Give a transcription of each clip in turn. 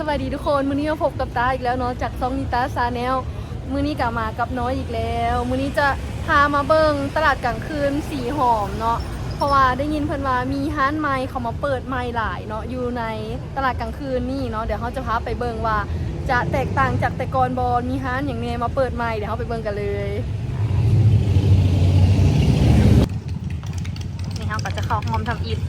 สวัสดีทุกคนมื้อนี้มาพบกับตาอีกแล้วเนาะจากซองนิตาซาแนลมื้อนี้กลับมากับน้อยอีกแล้ว มื้อนี้จะพามาเบิงตลาดกลางคืนสีหอมเนาะเพราะว่าได้ยินเพิ่นว่ามีห้านไม้เขามาเปิดไม้หลายเนาะอยู่ในตลาดกลางคืนนี่เนาะเดี๋ยวเขาจะพาไปเบิงว่า จะแตกต่างจากแต่ก่อนบอลมีห้านอย่างเนี้มาเปิดไม้เดี๋ยวเขาไปเบิงกันเลยนี่เขาก็จะเข้าห้อมทำอิฐ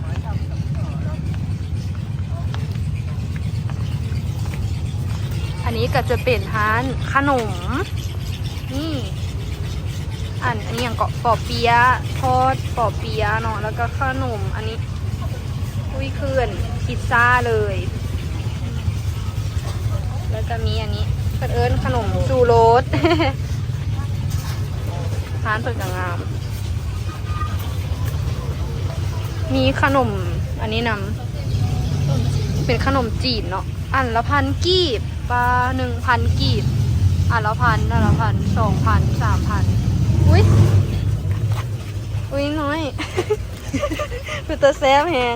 อั นนี้ก็จะเป็นร้านขนม นี่อันอันนี้อย่างเกาะปอเปียะทอดปอเปียะเนาะแล้วก็ขนมอันนี้อุ้ยเคลื่อนพิซซ่าเลย แล้วก็มีอันนี้เพิ่นเอิญขนมซูโรสร้านเปิดกงาม มีขนมอันนี้นำเป็นขนมจีนเนาะอันละพันกีบ ปลาหนึ่งพันกีบอันละพันอันละพันสองพันสามพันอุ้ยอุ้ยน้อยคือตัวแซมแหง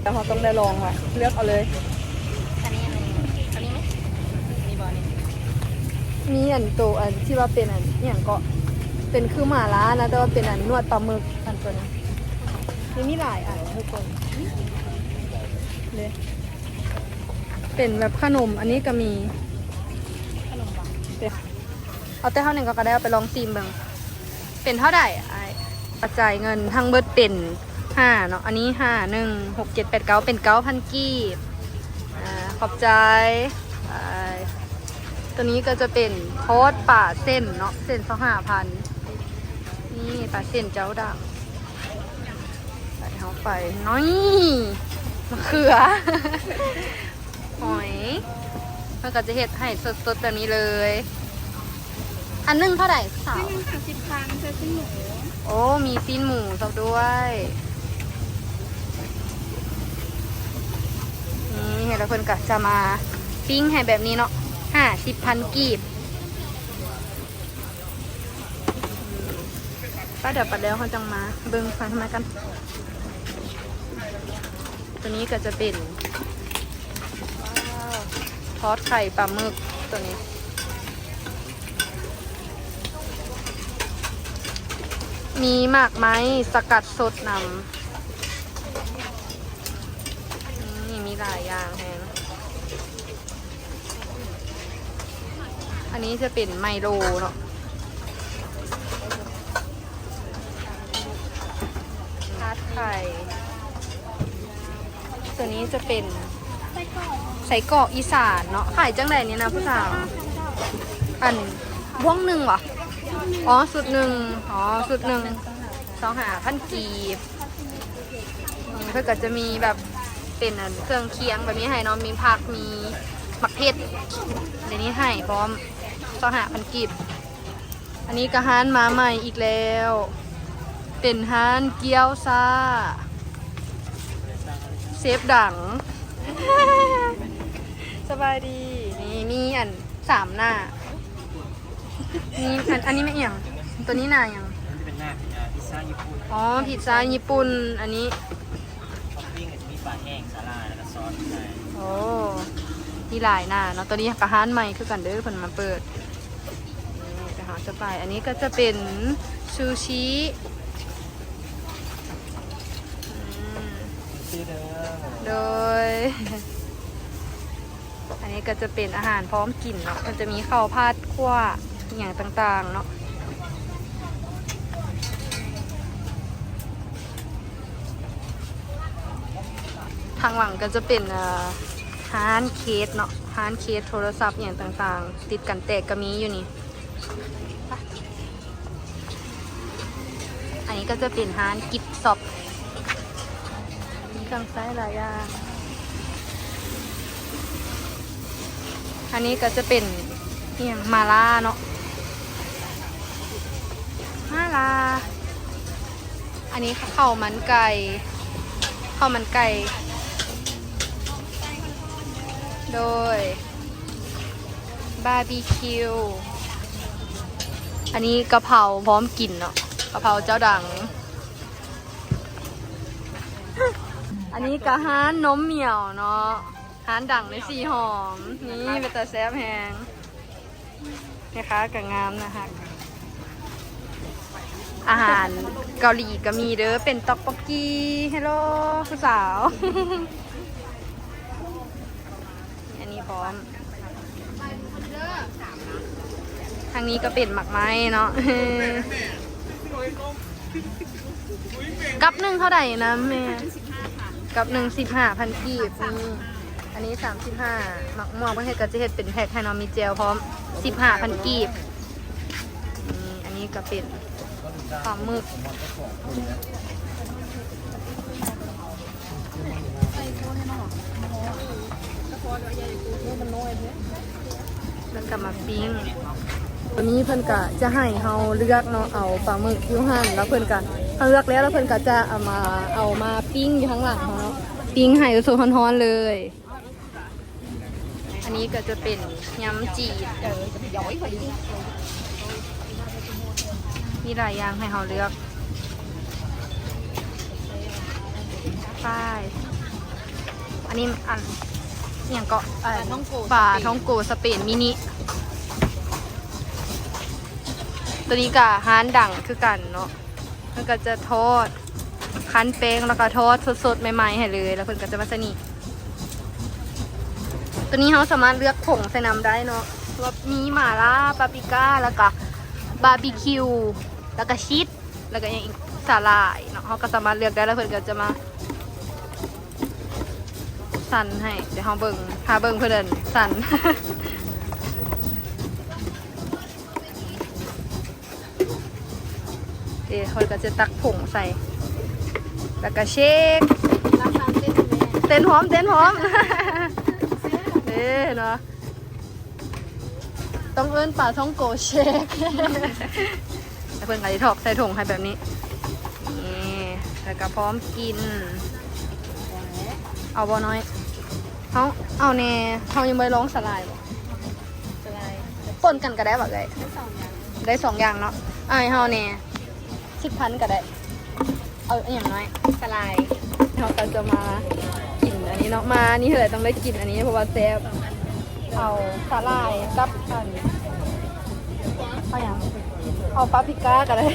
แต่เราต้องได้ลองว่ะเลือกเอาเลย อันนี้อันนี้อันนี้ไหมมีบอลนี่มีอันตัวอันที่ว่าเป็นอันอหย่างก็เป็นคือหมาล่านะแต่ว่าเป็นอันนวดปลาหมึกอันตัวนี้นี่มีหลายอันทุกคนเลย เป็นแบบขนมอันนี้ก็มีขนมปังเอาแต่เท่าหนึ่งก็ได้เอาไปลองซิมบิ่งเป็นเท่าไหร่ไอ้กระจายเงินทั้งเบิดเป็นห้าเนาะอันนี้ห้าหนึ่งหกเจ็ดแปดเก้าเป็นเก้าพันกีบอ่าขอบใจไปตัวนี้ก็จะเป็นโทอดป่าเส้นเนาะเส้นสองห้าพันนี่ป่าเส้นเจ้าดังใส่เข้าไปน้อยมะเขือ หอยมันก็จะเห็ดให้สดๆแบบนี้เลย อันหนึงเท่าไหร่สาวนี่ค่ะสิบครั้งเจอขึ้นหมูโอ้มีซีนหมูสับด้วยนี่เห็นแล้วเพิ่นก็จะมาปิ้งให้แบบนี้เนาะห้าสิบพันกีบป้าเดี๋ยวปัดแล้วเขาจังมา เบิ้งฟังทำไมกัน ตัวนี้ก็จะเป็นว้าว ทอดไข่ปลาหมึกตัวนี้ มีหมากไม้สกัดสดนำนี่มีหลายอย่างแฮงอันนี้จะเป็นไมโลเนาะทาดไข่ ตัวนี้จะเป็น ส่กรอกอีสานเนาะขายจังไดเนี่ยนะผู้สาวอันว่วงหนึ่งวะอ๋อสุดหนึ่งอ๋อสุดหนึ่งสองหาพันกีบเพื่อก็จะมีแบบเป็นเครื่องเคียงแบบนี้ให้เนาะมีผักมีมักเผ็ดเดี๋ยวนี้ให้พร้อมสองหาพันกีบอันนี้ก็ฮานมาใหม่อีกแล้ว เป็นฮานเกี๊ยวซาเซฟดัง บายดีนี่มีอันสามหน้านี่อันอันนี้ไม่เอียงตัวนี้หน้าอย่างมันจะเป็นหน้าพิซซ่าญี่ปุ่นอ๋อพิซซ่าญี่ปุ่นอันนี้ท็อปปิ้งก็จะมีปลาแห้งสาลายแล้วก็ซอสใส่โอ้มีหลายหน้าเนาะตัวนี้กระฮานใหม่คือกันเด้อเพิ่นมาเปิดนี่ไปหาจะไปอันนี้ก็จะเป็นซูชิอืมชื่อเด้อโดย อันนี้ก็จะเป็นอาหารพร้อมกินเนาะมันจะมีข้าวผัดคั่วอย่างต่างๆเนาะทางหลังก็จะเป็นฮานเคสเนาะฮานเคสโทรศัพท์อย่างต่างๆ ติดกันแตกก็มีอยู่นี่ อันนี้ก็จะเป็นฮานกิฟซอปมีเครื่องใช้หลายอย่าง อันนี้ก็จะเป็นเอียงมาล่าเนาะมาลาอันนี้ข้าวมันไก่ข้าวมันไก่ โดยบาร์บีคิว อันนี้กะเพราพร้อมกินเนาะกะเพราเจ้าดัง อันนี้กะฮานนมเหมียวเนาะ ร้านดังในสีหอม นี่เป็นตาแซบแหงนะคะกับงามนะคะอาหารเกาหลีก็มีเด้อเป็นต็อกปอกกี้ฮัลโหลผู้สาว อันนี้พร้อม ทางนี้ก็เป็นหมักไม้เนาะกับหนึ่งเท่าไหร่นะแม่กับหนึ่งสิบห้าพันกีบนี่ นนี้สามสิบห้าหมักม่วงประเทศก็จะเห็ดเป็นแพ็คให้น้องมีเจลพร้อมสิบห้าพันกีบนี่อันนี้ก็เป็นปลาหมึกแล้วก็มาปิ้งตัวนี้เพิ่นก็จะให้เฮาเลือกเนาะเอาปลาหมึกยูหันแล้วเพิ่นก็เขาเลือกแล้วแล้วเพิ่นก็จะเอามาเอามาปิ้งอยู่ข้างหลังเขาเนาะปิ้งให้สดๆร้อนๆเลย นนี้ก็จะเป็นยำจีดมีหลายอย่างให้เราเลือก ป้าย อันนี้อันอย่างเอ่อปลาท่องโกสเปนมินิ ตัวนี้กับฮานดังคือกันเนาะ มันก็จะทอด คั้นแป้งแล้วก็ทอดสดๆ ใหม่ๆ ให้เลย แล้วเพิ่นก็จะมาสนิท ตัวนี้เขาสามารถเลือกผงใส่น้ำได้เนาะว่ามีหม่าล่าปาปริก้า แล้วก็บาร์บีคิว แล้วก็ชีส แล้วก็อย่างอีกสาหร่ายเนาะเขาก็สามารถเลือกได้แล้วเพิ่นก็จะมา สั่นให้ เดี๋ยวเขาเบิ่งพาเบิ่งเพื่อนสั่นเดี๋ยวเขาก็จะตักผงใส่ แล้วก็เช็คราคาเต้นแม่เต้นหอมเต้นหอม เอ้เนาะต้องเอิ้นป่าท่องโกเช็คแล้วเพื่อนก็จะถอกใส่ถุงให้แบบนี้นี่แล้วก็พร้อมกิน เอาบ่น้อยเขาเอาแน่เขายังไม่ร้องสลายบ่สไลด์ปนกันก็ได้บ่เลยทั้งสองอย่างได้สองอย่างเนาะไอ้ายเฮาเนี่ยสิบพันก็ได้ เอาออย่างน้อยสไลด์เราก็จะมากิน อันนี้เนาะมานี่เลยต้องได้กินอันนี้เพราะว่าแซ่บเอาสาลายกับอันเอาอย่างเอาปาปิก้าก็ได้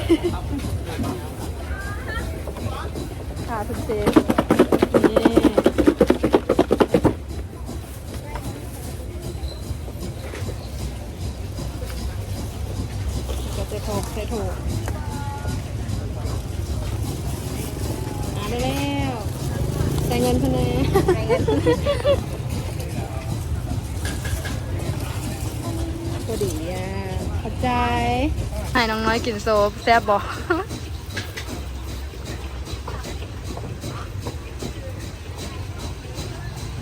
ค่ะทุกเซฟนี่ก็จะถูกใช่ถูก พอดีอะขอบใจให้น้องน้อยกินโซฟแซ่บบอก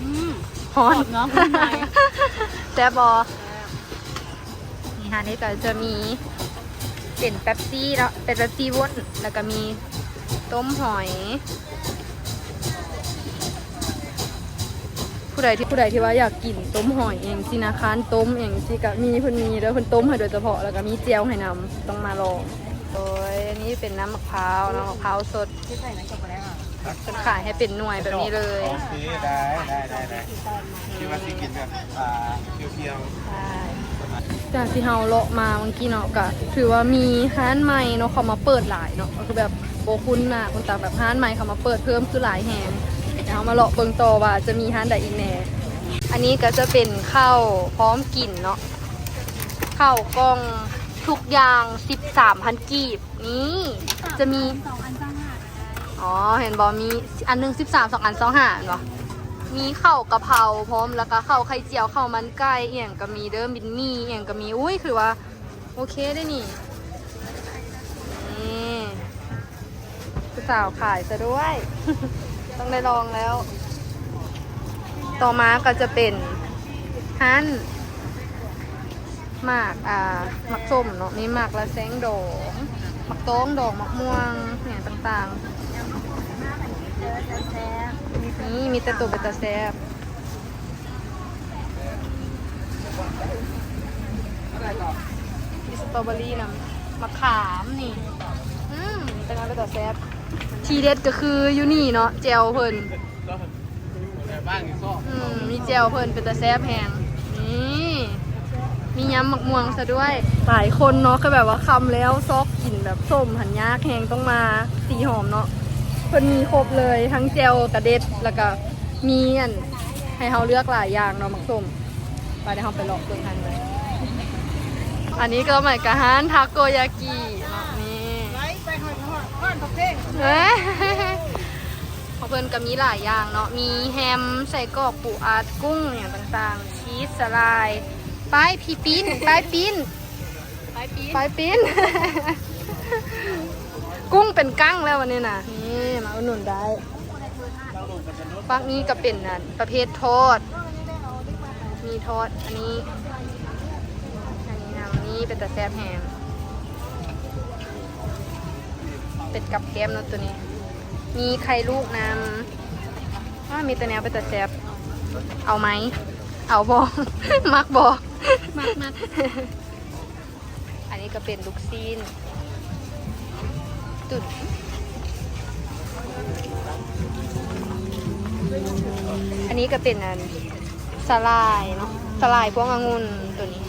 อืมฮอนกรอบเนอะคุณนายแซ่บบอนี่ฮะนี่ก็จะมีเป็นเป๊ปซี่แล้วเป็นเป๊ปซี่วนแล้วก็มีต้มหอย ผู้ใดที่ผู้ใดที่ว่าอยากกินต้มหอยเองสินะค้านต้มเองสิก็มีเพิ่นมีแล้วเพิ่นต้มให้โดยเฉพาะแล้วก็มีเจียวให้นำต้องมาลองโดยอันนี้เป็นน้ำมะพร้าวน้ำมะพร้าวสดที่ใส่น้ำช็อกโกแลตอะเพิ่นขายให้เป็นหน่วยแบบนี้เลยโอเคได้ได้ได้ได้คิดว่าสิกินแบบอ่าเพียวจากที่เฮาเลาะมาเมื่อกี้เนาะก็ถือว่ามีร้านใหม่เนาะเขามาเปิดหลายเนาะก็คือแบบโบคุณน่ะคุณตาแบบร้านใหม่เขามาเปิดเพิ่มคือหลายแหง เดี๋ยวเรามาเลาะเบิ่งต่อว่าจะมีร้านใดอีกแหน่อันนี้ก็จะเป็นข้าวพร้อมกลิ่นเนาะข้าวกล้องทุกอย่าง13,000กีบนี่จะมี สองอันจ้างห้าอ๋อ เห็นบอมีอันหนึ่งสิบสามสองอันสองห้าเนาะมีข้าวกะเพราพร้อมแล้วก็ข้าวไข่เจียวข้าวมันไก่เอียงก็มีเด้อมินมี่เอียงก็มีอุ้ยคือว่า โอเคได้นี่นี่ผู้สาวขายซะด้วย ต้องได้ลองแล้ว ต่อมาก็จะเป็นฮั่นหมากอ่าหมักส้มเนาะมีหมากละแซงดองหมักโต้งดองหมักม่วงเนี่ยต่างๆนี่มีแต่ตัวเป็นตาแซบมีสตรอเบอรี่นะมะขามนี่ อืมเป็นไงเป็นตาแซบ ทีเด็ดก็คืออยู่นี่เนาะเจลเพิ่นบ้างอยู่ก็อืมมีเจลเพิ่นเป็นตะแซบแพงนี่มียำหมักม่วงซะด้วย หลายคนเนาะก็แบบว่าคำแล้วซอกกลิ่นแบบส้มหันยากแหงต้องมาสีหอมเนาะเพิ่นมีครบเลยทั้งเจลกระเด็ดแล้วก็มีอันให้เราเลือกหลายอย่างเนาะหมักส้มไปเดี๋ยวเราไปลองเบิ่งกันเลยอันนี้ก็หมายกะฮานทาโกยากิเน ก้อนผักเพ่งเอ้ยของเพิ่นก็มีหลายอย่างเนาะ มีแฮมใส่กรอกปูอัดกุ้งอย่างต่างๆ ชีสสลายป้ายพีปิ้นป้ายปิ้นไปปีป้ายปิ้น กุ้งเป็นกั้งแล้ววันนี้นะนี่มาอุดหนุนได้ฝั่งนี้ก็เป็นอันประเภททอด มีทอดอันนี้ อันนี้นะอันนี้เป็นแต่แซ่บแฮม เป็ดกับแก้มเนาะตัวนี้ มีไข่ลูกนำว่ามีแต่แนวเป็นแต่แซ่บเอาไหม เอาบอมักบอมากมากอันนี้ก็เป็นลูกซีนตุดอันนี้ก็เป็นอันสลายเนาะสลายพวกองุ่นตัวนี้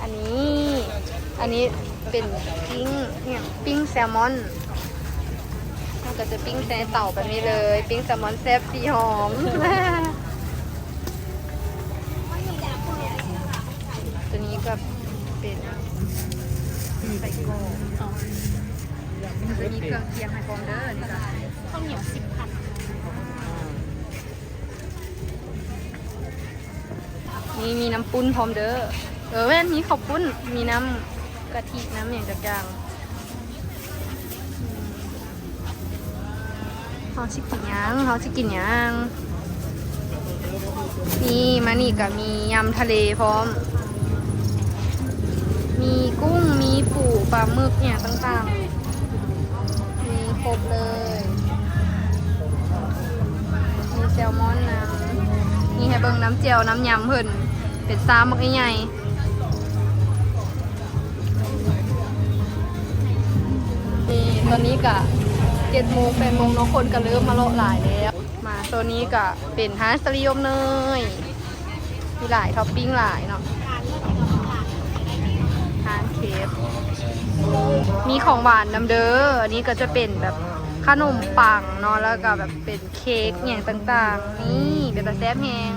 อันนี้ อันนี้ เป็นปิ้งเนี่ยปิ้งแซลมอนเราก็จะปิ้งใส่เต่าแบบนี้เลย ปิ้งแซลมอนแซ่บสีหอม ตัวนี้ก็เป็นใส่กรอกตัวนี้เครื่องเคียงไฮฟอมเดอร์นี่จ้ะข้าวเหนียวสิบพันนี่มีน้ำปุ้นพร้อมเด้อ เออแม่นมีข้าวปุ้น มีน้ำ กะทิน้ำอย่างต่างเขาชิกินยังเขาชิกินยังนี่มานี่ก็มียำทะเลพร้อม มีกุ้งมีปูปลาหมึกเนี่ยต่างๆ มีครบเลย มีแซลมอนน้ำนี่ให้เบิงน้ำเจียวน้ำยำเพิ่น เป็นซ้ำมักใหญ่ๆ ตอนนี้กะเจ็ดโมงแปดโมงเน้องคนก็เริ่มมาเลาะหลายแล้ว มาตัวนี้กะเป็นฮาสตริยมเนยมีหลายท็อปปิ้งหลายเนาะทานเคฟมีของหวานนำเด้อ อันนี้ก็จะเป็นแบบขนมปังเนาะแล้วก็แบบเป็นเค้กอย่างต่างๆ นี่เป็นตาแซ่บแฮง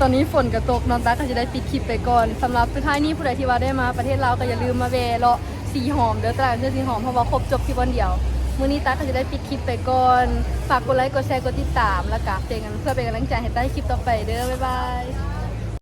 ตอนนี้ฝนกระตกนอนตาก็จะได้ปิดคลิปไปก่อนสำหรับสุดท้ายนี้ผู้ใดที่ว่าได้มาประเทศลาวก็อย่าลืมมาแวะเลาะ สีหอมเด้อตลาดเสื้อสีหอมเพราะว่าครบจบที่วันเดียวมื้อนี้ตาก็จะได้ปิดคลิปไปก่อน ฝากกดไลค์กดแชร์กดติดตามแล้วก็เจอกันเพื่อเป็นกำลังใจให้ใต้คลิปต่อไปเด้อบ๊ายบาย